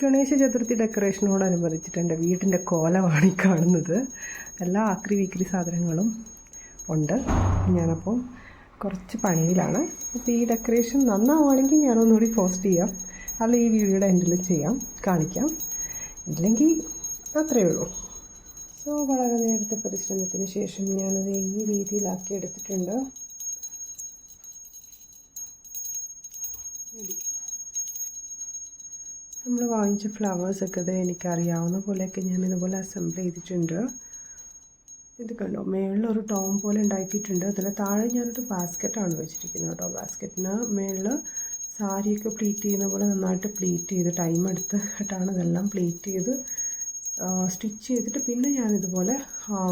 ഗണേശ ചതുർത്ഥി ഡെക്കറേഷനോടനുബന്ധിച്ചിട്ട് എന്റെ വീടിന്റെ കോലമാണ് ഈ കാണുന്നത്. എല്ലാ ആക്രി വീക്രി സാധനങ്ങളും ഉണ്ട്. ഞാനപ്പോൾ കുറച്ച് പണിയിലാണ്. അപ്പോൾ ഈ ഡെക്കറേഷൻ നന്നാവുകയാണെങ്കിൽ ഞാനൊന്നുകൂടി പോസ്റ്റ് ചെയ്യാം. അല്ല ഈ വീഡിയോയുടെ എൻഡിൽ ചെയ്യാം കാണിക്കാം. ഇല്ലെങ്കിൽ അത്രയേ ഉള്ളൂ. സോ വളരെ നേരത്തെ പരിശ്രമത്തിന് ശേഷം ഞാനത് ഈ രീതിയിലാക്കി എടുത്തിട്ടുണ്ട്. നമ്മൾ വാങ്ങിച്ച ഫ്ലവേഴ്സൊക്കെ ഇത് എനിക്കറിയാവുന്ന പോലെയൊക്കെ ഞാൻ ഇതുപോലെ അസംബിൾ ചെയ്തിട്ടുണ്ട്. ഇത് കണ്ടോ? മേളിലൊരു ടോം പോലെ ഉണ്ടാക്കിയിട്ടുണ്ട്. അതിൽ താഴെ ഞാനൊരു ബാസ്ക്കറ്റാണ് വെച്ചിരിക്കുന്നത് കേട്ടോ. ബാസ്ക്കറ്റിന് മേളിൽ സാരിയൊക്കെ പ്ലീറ്റ് ചെയ്യുന്ന പോലെ നന്നായിട്ട് പ്ലീറ്റ് ചെയ്ത് ടൈം എടുത്തിട്ടാണ് ഇതെല്ലാം പ്ലീറ്റ് ചെയ്ത് സ്റ്റിച്ച് ചെയ്തിട്ട് പിന്നെ ഞാനിതുപോലെ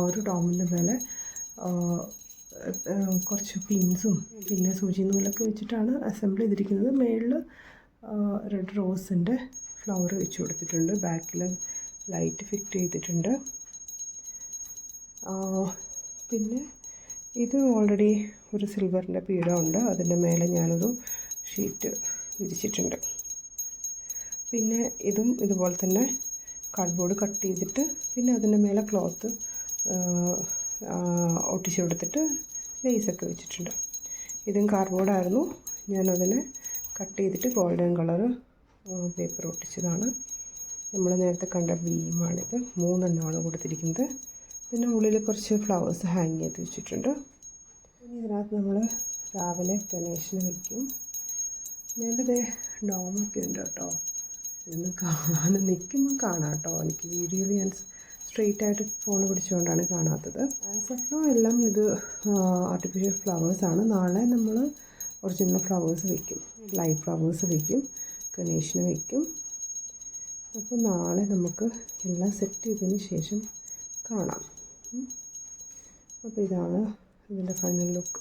ഒരു ടോമിന്റെ മേലെ കുറച്ച് പിൻസും പിന്നെ സൂചി നൂലൊക്കെ വെച്ചിട്ടാണ് അസംബിൾ ചെയ്തിരിക്കുന്നത്. മേളിൽ റെഡ് റോസിന്റെ ഫ്ലവർ വെച്ച് കൊടുത്തിട്ടുണ്ട്. ബാക്കിൽ ലൈറ്റ് ഫിറ്റ് ചെയ്തിട്ടുണ്ട്. പിന്നെ ഇത് ഓൾറെഡി ഒരു സിൽവറിന്റെ പീഠം ഉണ്ട് അതിന്റെ മേലെ ഞാനൊരു ഷീറ്റ് വിരിച്ചിട്ടുണ്ട്. പിന്നെ ഇതും ഇതുപോലെ തന്നെ കാർഡ്ബോർഡ് കട്ട് ചെയ്തിട്ട് പിന്നെ അതിന്റെ മേലെ ക്ലോത്ത് ഒട്ടിച്ച് കൊടുത്തിട്ട് ലേസൊക്കെ വെച്ചിട്ടുണ്ട്. ഇതും കാർഡ്ബോർഡായിരുന്നു ഞാനതിനെ ചെയ്തിട്ട് ഗോൾഡൻ കളർ പേപ്പർ ഒട്ടിച്ചതാണ്. നമ്മൾ നേരത്തെ കണ്ട ബീമാണിത്. മൂന്നെണ്ണമാണ് കൊടുത്തിരിക്കുന്നത്. പിന്നെ ഉള്ളിൽ കുറച്ച് ഫ്ലവേഴ്സ് ഹാങ് ചെയ്ത് വെച്ചിട്ടുണ്ട്. ഇനി ഇതിനകത്ത് നമ്മൾ രാവിലെ ഗണേശന് വയ്ക്കും നേരത്തെ ഡോമൊക്കെ ഉണ്ട് കേട്ടോ. ഇന്ന് കാണാൻ നിൽക്കുമ്പോൾ കാണാം കേട്ടോ. എനിക്ക് വീഡിയോയിൽ ഞാൻ സ്ട്രെയിറ്റ് ആയിട്ട് ഫോൺ പിടിച്ചുകൊണ്ടാണ് കാണാത്തത്. ആസ് ഓഫ് എല്ലാം ഇത് ആർട്ടിഫിഷ്യൽ ഫ്ലവേഴ്സാണ് നാളെ നമ്മൾ ഒറിജിനൽ ഫ്ലവേഴ്സ് വയ്ക്കും ലൈവ് ഫ്ലവേഴ്സ് വയ്ക്കും ഗണേഷിന് വയ്ക്കും അപ്പോൾ നാളെ നമുക്ക് എല്ലാം സെറ്റ് ചെയ്തതിന് ശേഷം കാണാം. അപ്പോൾ ഇതാണ് ഇതിന്റെ ഫൈനൽ ലുക്ക്